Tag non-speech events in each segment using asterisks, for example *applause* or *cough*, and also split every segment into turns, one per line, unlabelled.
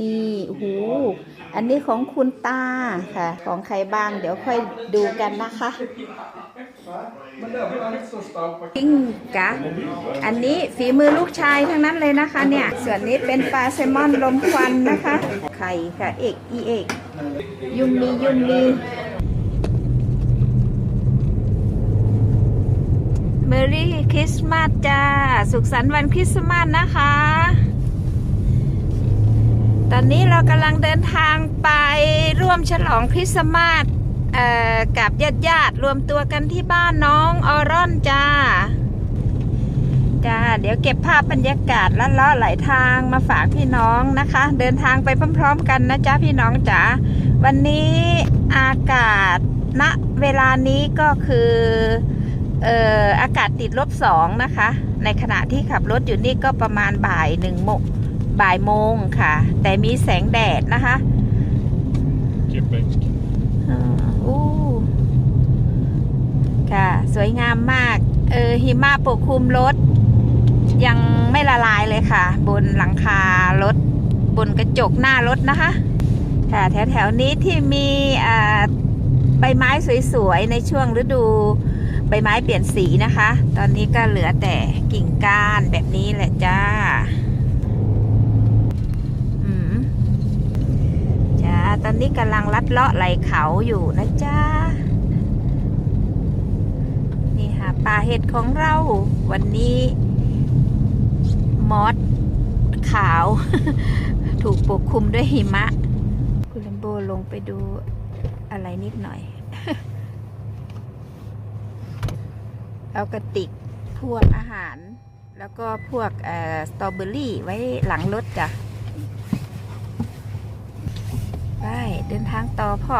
นี่โอ้โหอันนี้ของคุณตาค่ะ ของใครบ้าง เดี๋ยวค่อยดูกันนะคะกิ้งกะอันนี้ฝีมือลูกชายทั้งนั้นเลยนะคะ เนี่ย ส่วนนี้เป็นปลาแซลมอนลมควันนะคะ ไข่ค่ะ เอกอีเอก ยุมมียุมมีเมรี่คริสต์มาสจ้า สุขสันต์วันคริสต์มาสนะคะ ตอนนี้เรากำลังเดินทางไปร่วมฉลองคริสต์มาสกับญาติญาติๆรวมตัวกันที่บ้านน้องออรอนจ้า จ้า เดี๋ยวเก็บภาพบรรยากาศละเลาะไหลทางมาฝากพี่น้องนะคะ เดินทางไปพร้อม ๆ กันนะจ๊ะพี่น้องจ๋า วันนี้อากาศณเวลานี้ก็คือเอ่ออากาศติดลบสองนะคะ ในขณะที่ขับรถอยู่นี่ก็ประมาณบ่ายหนึ่งโมง บ่ายโมงค่ะ แต่มีแสงแดดนะคะ
Gebäck.
อ่าอู้ค่ะ สวยงามมาก เออหิมะปกคลุมรถ ยังไม่ละลายเลยค่ะ บนหลังคารถ บนกระจกหน้ารถนะคะ ค่ะ แถวๆนี้ที่มีอ่าใบไม้สวยๆ ในช่วงฤดูใบไม้เปลี่ยนสีนะคะ ตอนนี้ก็เหลือแต่กิ่งก้านแบบนี้แหละจ้า อืม จ้า ตอ นี้กำลังลัดเลาะไหลเขาอยู่นะจ้านี่ค่ะป่าเห็ดของเรา วันนี้ มอสขาว ถูกปกคลุมด้วยหิมะ คุณลัมโบลงไปดูอะไรนิดหน่อย เอากระติกพวกอาหาร แล้วก็พวกเอ่อสตรอเบอรี่ไว้หลังรถจ้ะ ไปเดินทางต่อพ่อ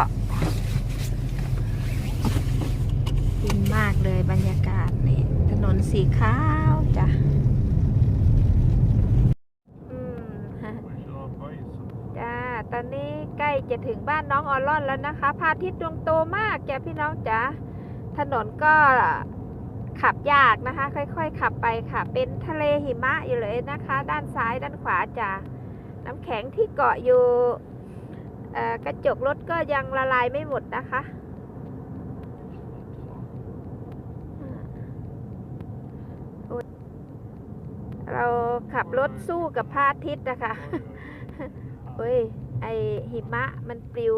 ดีมากเลยบรรยากาศนี่ถนนสีขาวจ้ะอืมจ้าตอนนี้ใกล้จะถึงบ้านน้องออรอนแล้วนะคะพาทิตย์ดวงโตมากแกพี่น้องจ๋าถนนก็ขับยากนะคะ ค่อยๆ ขับไปค่ะ เป็นทะเลหิมะอยู่เลยนะคะ ด้านซ้ายด้านขวาจ้ะน้ำแข็งที่เกาะอยู่ กระจกรถก็ยังละลายไม่หมดนะคะโอ๊ยเราขับรถสู้กับพระอาทิตย์นะคะเฮ้ย ไอหิมะมันปลิว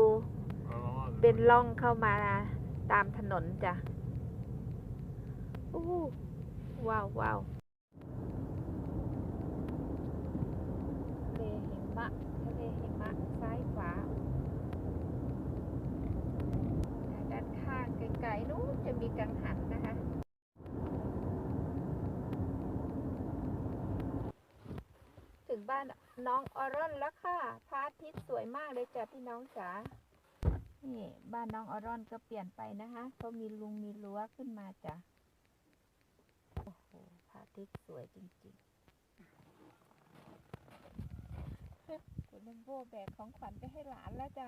เป็นร่องเข้ามาตามถนนจ้ะอู้ว้าวว้าวทะเลหิมะทะเลหิมะซ้ายขวา ด้านข้าง ไกลๆนู้นจะมีกังหันนะคะถึงบ้านน้องออรอนแล้วค่ะพระอาทิตย์สวยมากเลยจ้ะพี่น้องจ๋านี่บ้านน้องออรอนก็เปลี่ยนไปนะคะเขามีลุงมีรั้วขึ้นมาจ้ะโอ้โหพระอาทิตย์สวยจริงๆคุณเลมโบแบกของขวัญไปให้หลานแล้วจ้ะ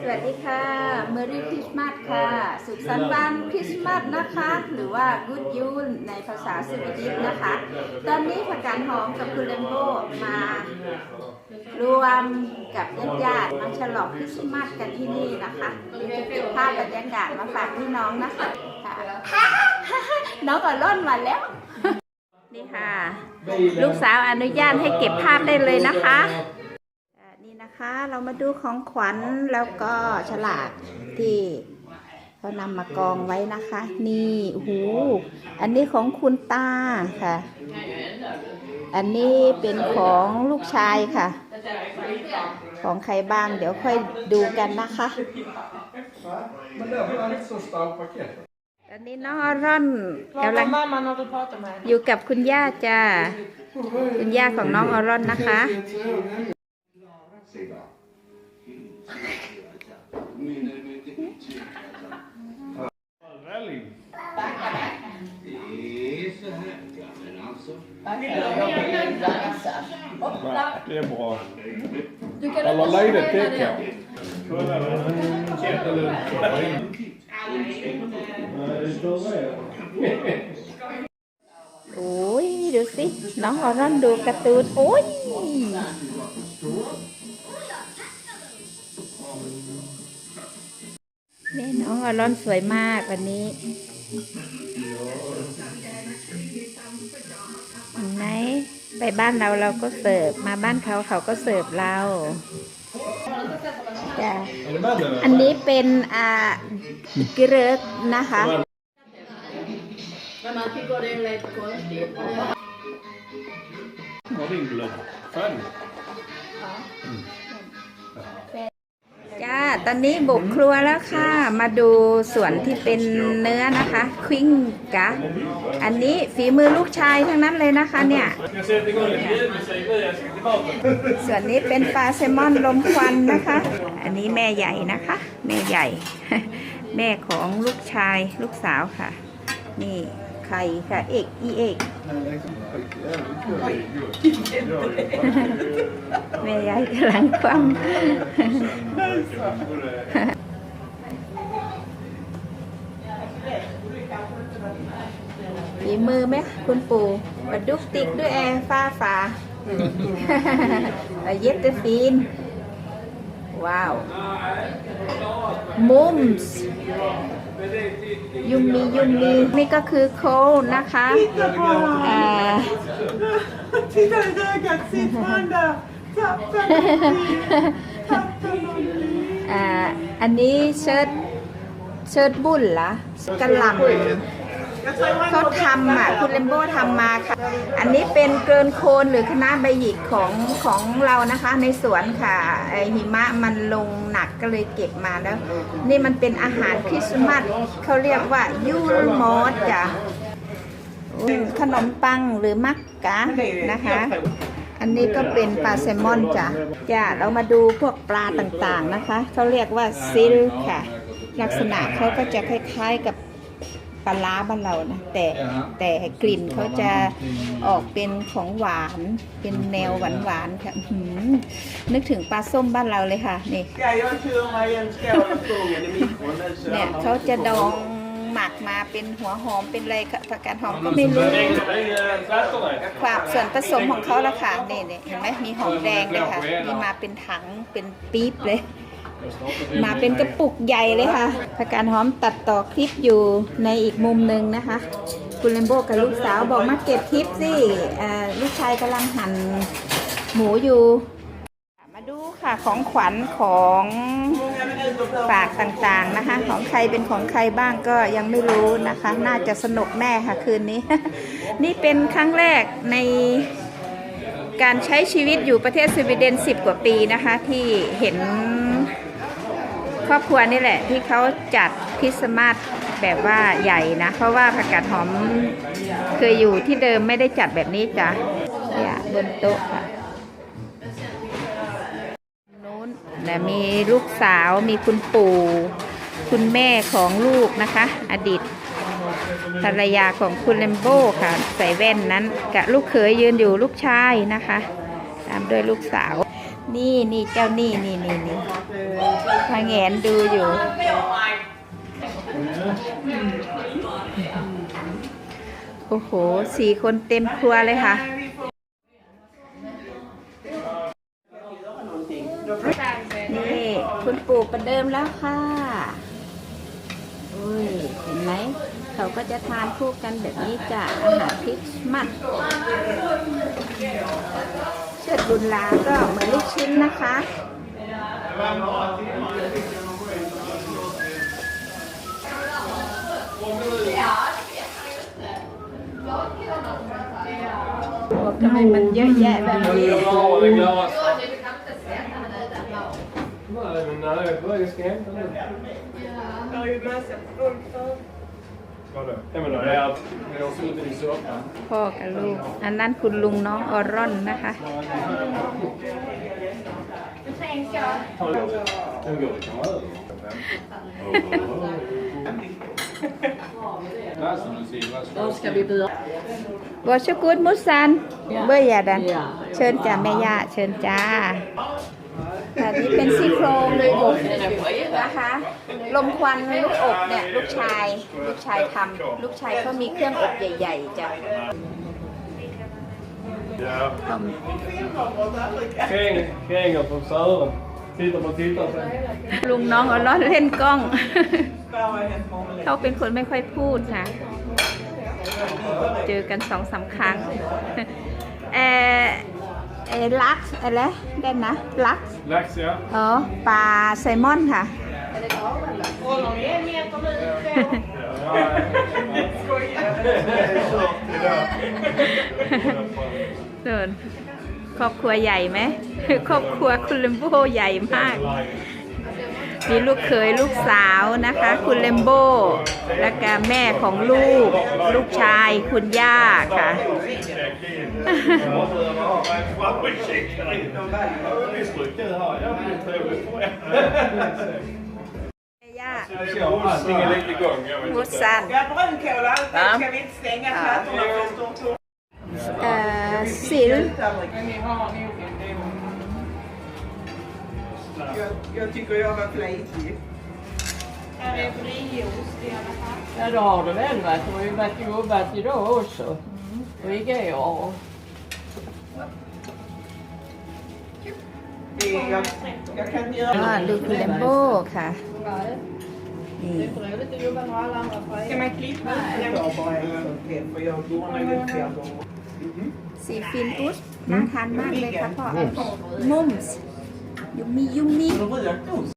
สวัสดีค่ะ Merry Christmas ค่ะ สุขสันต์วันคริสต์มาสนะคะ หรือว่า Good Yule ในภาษาสวีดิชนะคะ ตอนนี้ผักกาดหอมกับคุณเลมโบมารวมกับญาติๆมาฉลองคริสต์มาสกันที่นี่นะคะเดี๋ยวจะเก็บภาพบรรยากาศมาฝากพี่น้องนะคะค่ะน้องก็ล่นมาแล้ว นี่ค่ะ ลูกสาวอนุญาตให้เก็บภาพได้เลยนะคะอ่า นะคะเรามาดูของขวัญแล้วก็ฉลากที่เขานำมากองไว้นะคะ นี่โอ้โหอันนี้ของคุณตาค่ะ อันนี้เป็นของลูกชายค่ะ ของใครบ้างเดี๋ยวค่อยดูกันนะคะตอนนี้น้องอร่อนกำลังอยู่กับคุณย่าจ้าคุณย่าของน้องออร่อนนะคะ
Rally. Va, Det är bra. Eller lejdet täcker. Nej, det står det.
โอ้ยดูสิน้องออรอ นี่น้องออรอนสวยมากวันนี้เห็นไหมไปบ้านเราเราก็เสิร์ฟมาบ้านเขาเขาก็เสิร์ฟเราจ้ะอันนี้เป็นอ่าเกลือกนะคะ จ้า ตอนนี้บุกครัวแล้วค่ะ มาดูส่วนที่เป็นเนื้อนะคะควิ้งกะ อันนี้ฝีมือลูกชายทั้งนั้นเลยนะคะเนี่ย ส่วนนี้เป็นปลาแซลมอนลมควันนะคะ อันนี้แม่ใหญ่นะคะ แม่ใหญ่ แม่ของลูกชายลูกสาวค่ะ นี่ไข่ค่ะ เอกอีเอก แม่ใหญ่กำลังคว่ำฝีมือไหมคุณปู่ปลาดุกติกด้วยแอร์ฟ้าฝาเย็ดเตฟีน ว้าวมุมส์ ยุมมียุมมีนี่ก็คือโคลนะคะอ่า
Titta i ögat, sitt man där! Tappa
อ่า อันนี้เชิดเชิดบุญเหรอกระหล่ำ เขาทำอะคุณเลมโบ้ทำมาค่ะ อันนี้เป็นเกินโคนหรือคณะใบหยิกของของเรานะคะ ในสวนค่ะไอหิมะมันลงหนักก็เลยเก็บมาแล้ว นี่มันเป็นอาหารคริสต์มาสเขาเรียกว่ายูลมอสจ้ะขนมปังหรือมักกะนะคะ อันนี้ก็เป็นปลาแซลมอนจ้ะจ้ะเรามาดูพวกปลาต่างๆนะคะเขาเรียกว่าซิลค่ะ ลักษณะเขาก็จะคล้ายๆกับ ปลาล้าบ้านเรานะแต่แต่กลิ่นเขาจะออกเป็นของหวานเป็นแนวหวานๆค่ะอื้อหือนึกถึงปลาส้มบ้านเราเลยค่ะนี่
Ska jag köra mig en skål med stången i mikron? Den kör
เนี่ย
man.
เขาจะดองหมักมาเป็นหัวหอมเป็นอะไรค่ะผักกาดหอมก็ไม่รู้
Ring tvätterna.
ความส่วนผสมของเขาละค่ะนี่นี่เห็นไหมมีหอมแดงเลยค่ะมีมาเป็นถังเป็นปี๊บเลย มาเป็นกระปุกใหญ่เลยค่ะผักกาดหอมตัดต่อคลิปอยู่ในอีกมุมหนึ่งนะคะ คุณเลมโบกับลูกสาวบอกมาเก็บคลิปสิอ่าลูกชายกำลังหั่นหมูอยู่ มาดูค่ะของขวัญของฝากต่างๆนะคะ ของใครเป็นของใครบ้างก็ยังไม่รู้นะคะ น่าจะสนุกแน่ค่ะคืนนี้ นี่เป็นครั้งแรกในการใช้ชีวิตอยู่ประเทศสวีเดน 10 กว่าปีนะคะ ที่เห็น ครอบครัวนี่แหละ ที่เขาจัดคริสต์มาสแบบว่าใหญ่นะ เพราะว่าผักกาดหอมเคยอยู่ที่เดิมไม่ได้จัดแบบนี้จ้ะเนี่ยบนโต๊ะค่ะนู้นนะมีลูกสาวมีคุณปู่ คุณแม่ของลูกนะคะ อดีตภรรยาของคุณเลมโบ้ค่ะ ใส่แว่นนั้นกับลูกเขยยืนอยู่ลูกชายนะคะ ตามด้วยลูกสาว นี่นี่เจ้านี่นี่นี่นี่ พาแงนดูอยู่ โอ้โห สี่คนเต็มครัวเลยค่ะ นี่คุณปู่ประเดิมแล้วค่ะอุ้ยเห็นไหม เขาก็จะทานคู่กันแบบนี้จ้ะอาหารคริสต์มาสเชิดบุญลาก็เหมือนลูกชิ้นนะคะ ทำไมมันเยอะแยะแบบนี้
Ja, det är glas. Nej, men nej, jag tror jag ska hämta den.
Jag har ju massa folk för.
พ่อกับลูก อันนั้นคุณลุงน้องออรอนนะคะ วอชกุดมุสัน เบอร์ยาดัน เชิญจ้าแม่ย่าเชิญจ้า อันนี้เป็นซี่โครงเลยอบนะคะ ลมควันลูกอบเนี่ยลูกชาย ลูกชายทำลูกชายเขามีเครื่องอบใหญ่ ๆจ้ะ
Ja.
ต้ม
Kring, kring och från Sören. Titta på tittar sen.
ลุงน้องเอาล้อเล่นกล้อง
Där har jag hänt många
เขาเป็นคนไม่ค่อยพูดค่ะเจอกันสองสามครั้งเออเออ ลักซ์อะไรได้นะลักซ์
Lax ja.
อ๋อปลาไซมอนค่ะ
Och de är en meter lite.
ja.
เดินครอบครัวใหญ่ไหม ครอบครัวคุณเลมโบใหญ่มาก มีลูกเขยลูกสาวนะคะ คุณเลมโบแล้วก็แม่ของลูก ลูกชายคุณย่าค่ะย่า
Allting är
hus?
เอ่อสิล
Jag, jag tycker jag var flitig.
Ja, det har du väl varit. Du har ju varit jobbat idag också. Och igår.
Det, jag, jag kan inte
อ่า
göra
ลูกคุณเลมโบค่ะนี่
Ska man klippa? Jag tar bara en sån till, för jag gjorde nog flera gånger.
สีฟินอุสน่าทานมากเลยค่ะพ่อ มุมส์ ยุมมิยุมมิ
Rökt ost?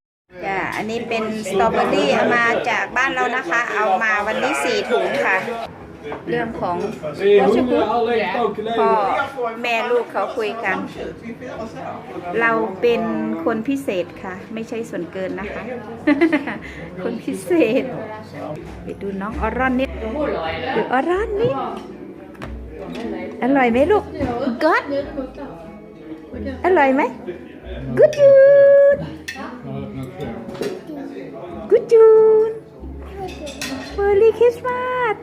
จ้ะอันนี้เป็นสตรอเบอรี่เอามาจากบ้านเรานะคะ เอามาวันนี้สี่ถุงค่ะ เรื่องของ
Vi är hungriga allihopa och
พ่อแม่ลูกเขาคุยกัน เราเป็นคนพิเศษค่ะ ไม่ใช่ส่วนเกินนะคะ คนพิเศษ ไปดูน้องออรอนนิดดูออรอนนิดอร่อยไหมลูกก็ดอร่อยไหม กูดจูดกูดจูดเมอรี่คริสต์มาส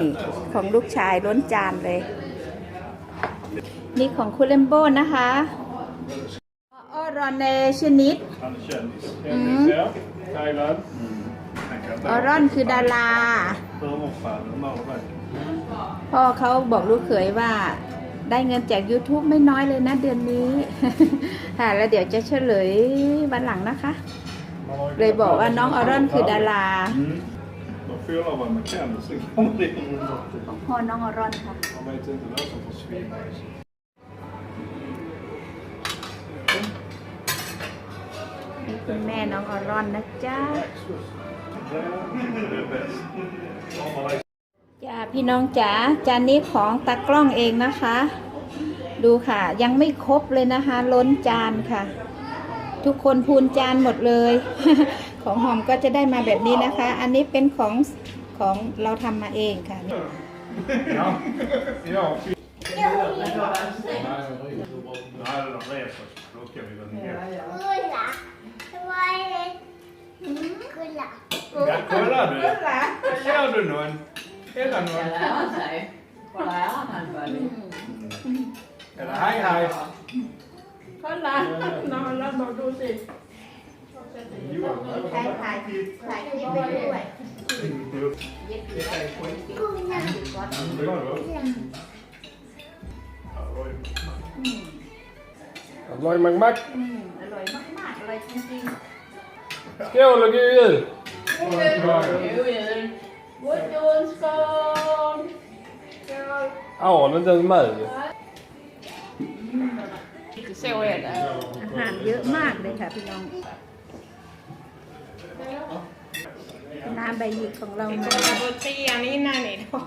นี่ของลูกชายล้นจานเลย นี่ของคุณเลมโบนะคะออรอนเนชนิด
Han är kändis. Kändis ja. Thailand. Han kan
ออรอนคือดารา
Burmerfall. Norrland.
พ่อเขาบอกลูกเขยว่า ได้เงินจาก YouTube ไม่น้อยเลยนะเดือนนี้ค่ะแล้วเดี๋ยวจะเฉลยวันหลังนะคะ
Man har ju
เลยบอกว่าน้องออรอนคือดารา
Mm. Man fyller vad man kan och sen kommer det in något.
ของพ่อน้องออรอนค่ะ
Man vet inte vad som försvinner.
นี่คุณแม่น้องออรอนนะจ๊ะ
Det är bäst.
จ้าพี่น้องจ๋าจานนี้ของตากล้องเองนะคะ ดูค่ะ ยังไม่ครบเลยนะคะ ล้นจานค่ะ ทุกคนพูนจานหมดเลย ของหอมก็จะได้มาแบบนี้นะคะ อันนี้เป็นของของเราทำมาเองค่ะ
Ja. Ja. Nej, de reser. Då ska vi väl ner.
Gulla. Vad är det? Gulla.
Ja, kolla du. Ser du någon? Eller någon?
lära sig. Får lära han vad det
Eller hej hej.
Kolla! Nala, vad du ser.
ใช้ถ่ายถ่ายคลิปไปด้วย
Gulla.
Aloy Magmack.
อืมอร่อยมากๆอร่อยจริง
Skål och god jul!
God jul! God jul, skål!
Ja, den är inte ens med.
Så är det.
ๆอาหารเยอะมากเลยค่ะพี่น้อง น้ำใบหยิกของเรามา
Kolla på trean innan idag.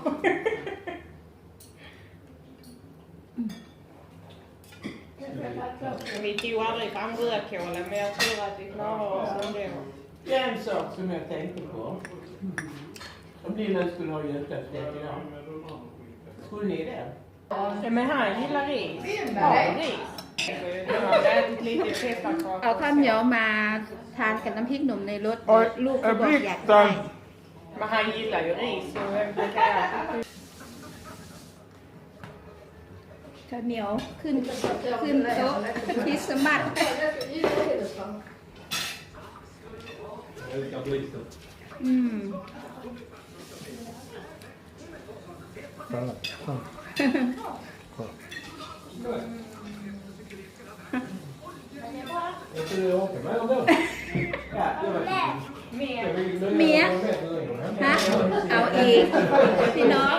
Vi tog aldrig fram rödkålen men jag tror att vi klarar oss ändå.
Det är en sak som jag tänkte på. Om Lilla skulle ha julklappsdäck idag. Skulle ni det?
Ja, men han gillar ris. Ja, ris. Han har ätit lite
เอา
pepparkakor.
ข้าวเหนียวมาทานกับน้ำพริกหนุ่มในรถลูกก็บอกอยากได้
Men han gillar ju ris så jag brukar äta
ข้าวเหนียวขึ้นขึ้นโต๊ะคริสต์มาสอืม
Jag tror jag åker med dem då.
Ja, det var
เมียฮะเอาเองพี่น้อง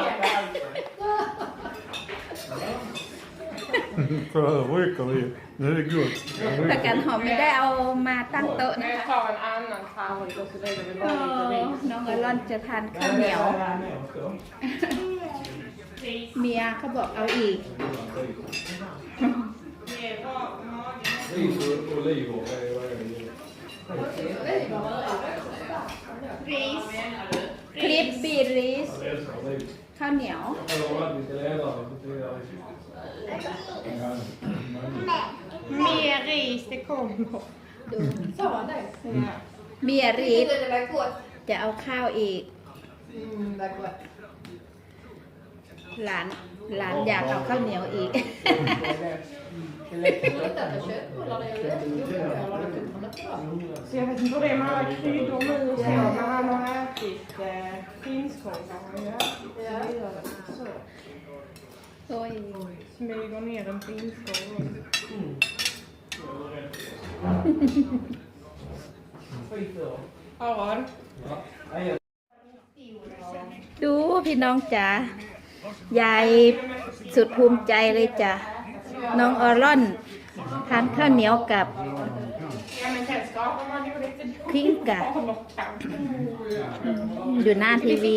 ก็เว้ยกเลย
นี่เรื่ากันหอมไม่ได้เอามาตั้งโต๊ะนะคะน้องเอรอนจะทานข้าวเหนียว เมียเขาบอกเอาอีก
Ris och oliver. vad är- vad är det?
รีสคลิปบีรีส
Jag älskar oliver.
ข้าวเหนียว
Jag lovar att vi ska leda dem. så det är-
Mer ris, det kommer.
เมียรีสจะเอาข้าวอีก หลานหลานอยากเอาข้าวเหนียวอีก
Så jag vet inte vad det är med alla kryddor nu. Så när han har ätit eh, prinskorv har han ju ätit. Så gör det. Så.
โอ้ย
Smyger ner en prinskorv.
Skitbra.
Harald.
Ja, jag
ดูพี่น้องจ๋า ยายสุดภูมิใจเลยจ้ะ น้องออรอน ทานข้าวเหนียวกับขิงกะอยู่หน้าทีวี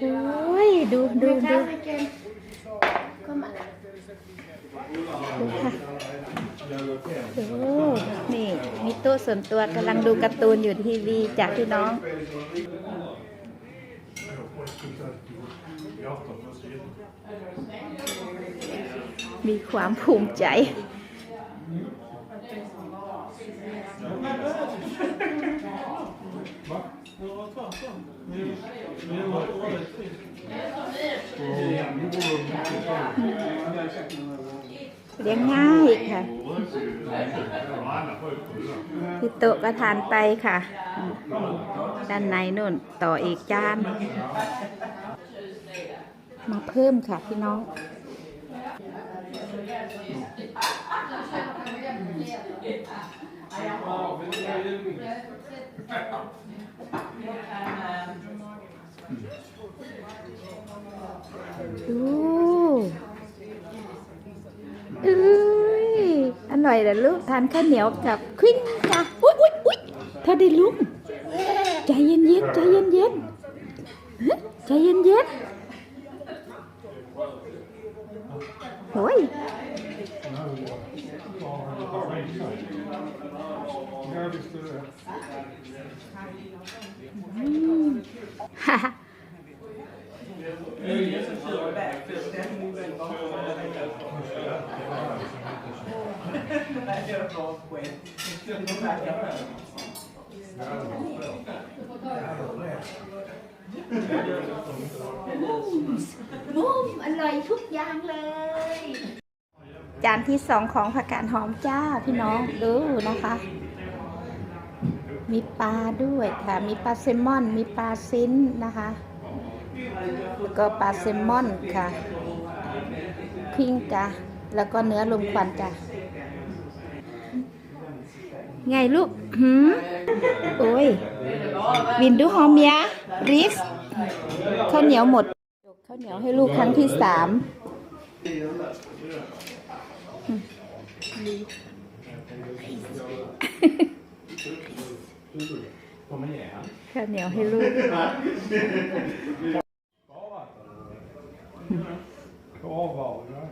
โอ้ย ดูดูดูดูค่ะโอ้นี่ มีโต๊ะส่วนตัวกำลังดูการ์ตูนอยู่ทีวีจากพี่น้อง มีความภูมิใจ เลี้ยงง่ายค่ะพี่โต๊ะก็ทานไปค่ะ ด้านในนู่นต่ออีกจาน มาเพิ่มค่ะพี่น้อง ดูเอ้ยอร่อยเหรอลูก ทานข้าวเหนียวกับควิ้นจ้ะอุ๊ยอุ๊ยอุ๊ยเธอได้ลุงใจเย็นเย็นใจเย็นเย็นใจเย็นเย็น เฮ้ยฮ่า ฮ่มุมอร่อยทุกอย่างเลย จานที่สองของผักกาดหอมจ้าพี่น้องดูนะคะ มีปลาด้วยค่ะ มีปลาแซลมอน มีปลาซินนะคะแล้วก็ปลาแซลมอนค่ะพิงจ้ะแล้วก็เนื้อลมควันจ้ะไงลูกหืมโอ้ยวินดูหอมยะริส ข้าวเหนียวหมดข้าวเหนียวให้ลูกครั้งที่สามข้าวเหนียวให้ลูก
Kvarvar, ja.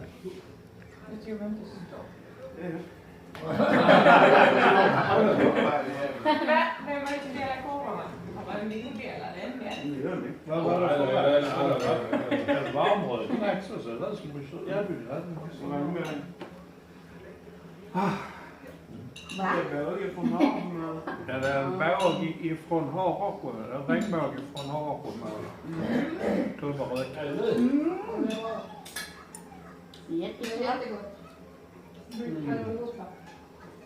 Vem var det som delade korvarna? Var det ni delade en del?
Vad var det för rätt? Varmbröd? Nej, så ser det ut som vi erbjuder.
Va?
Ja, det är en båg ifrån Harasjö. En regnbåge från Harasjö med tunnbröd.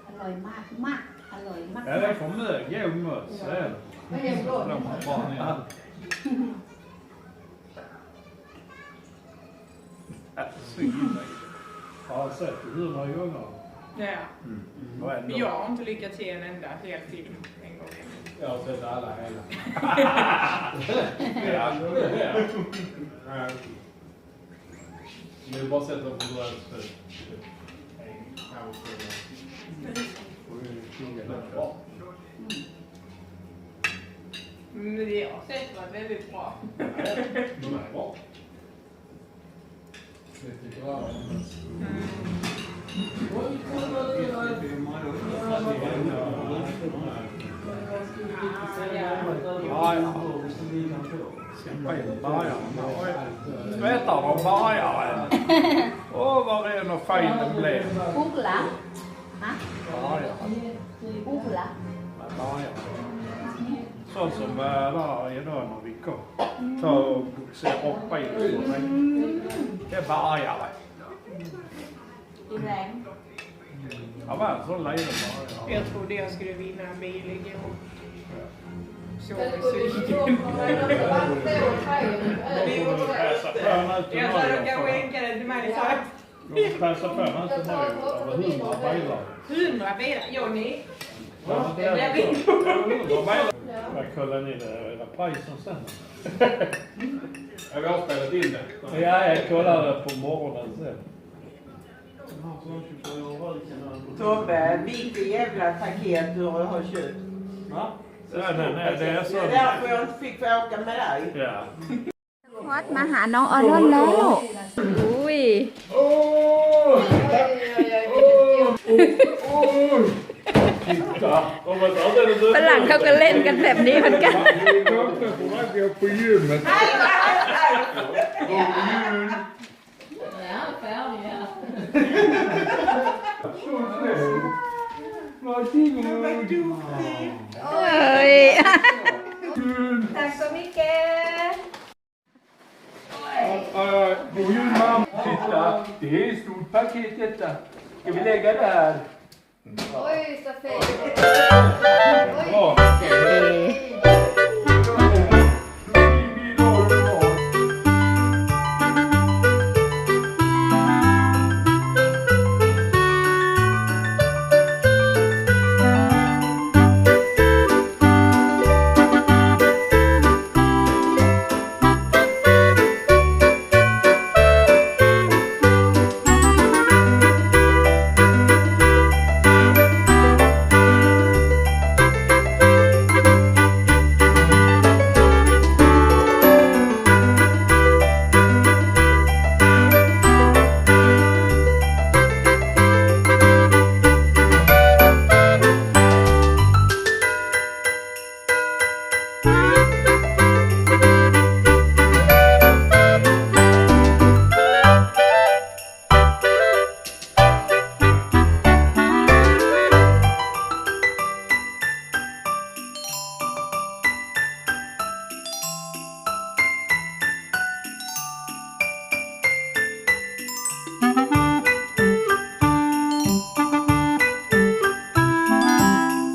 อร่อยมากมากอร่อยมาก
Ja, det är från mög. God möss. Det är det. De har bara allt. Så illa. Jag har sett det hundra gånger.
Ja. Men
ändå.
jag har inte lyckats se en enda hel film en gång.
Jag har sett alla hela. *laughs*
Ja, det är det.
Men jag har bara sett dem. En, kanske två.
Men det har sett var väldigt bra.
De är bra.
Aspetta non muoio eh. Oh vorrei non fare il problema Cucla?
Ma? Muoio
Cucla?
Ma
muoio Så som eh, varje dag när vi kom. Ta och se rockbilen på mig. Det är vargare. Nej. Jag var en sån lejde.
Jag trodde jag skulle vinna en bil igår. Så besviken.
Jag
tror du kan skänka den till mig
sen. De passar på när inte Mario över hundra bilar.
Hundra bilar? Johnny?
Ja, det. Över hundra bilar. Jag kollar ni det reprisen sen?
Ja, vi har spelat in det.
Ja, jag kollade på morgonen sen.
Tobbe, vilket jävla paket du har köpt.
Ja, nej, nej, det är så.
Det är därför jag inte fick åka med dig.
Ja.
พอดมาหาน้องออรอนแล้ว อุ้ย
Titta! Om man tar den och
ฝรั่งเขาก็เล่นกันแบบนี้เหมือนกัน
Klockan på väg upp på gymmet.
Vad duktig.
เอ้ย Tack så mycket.
Uh, God jul mamma! Titta! Det är ett stort paket detta. Ska vi lägga där?
Oj, så fint.
Bra!
Eh,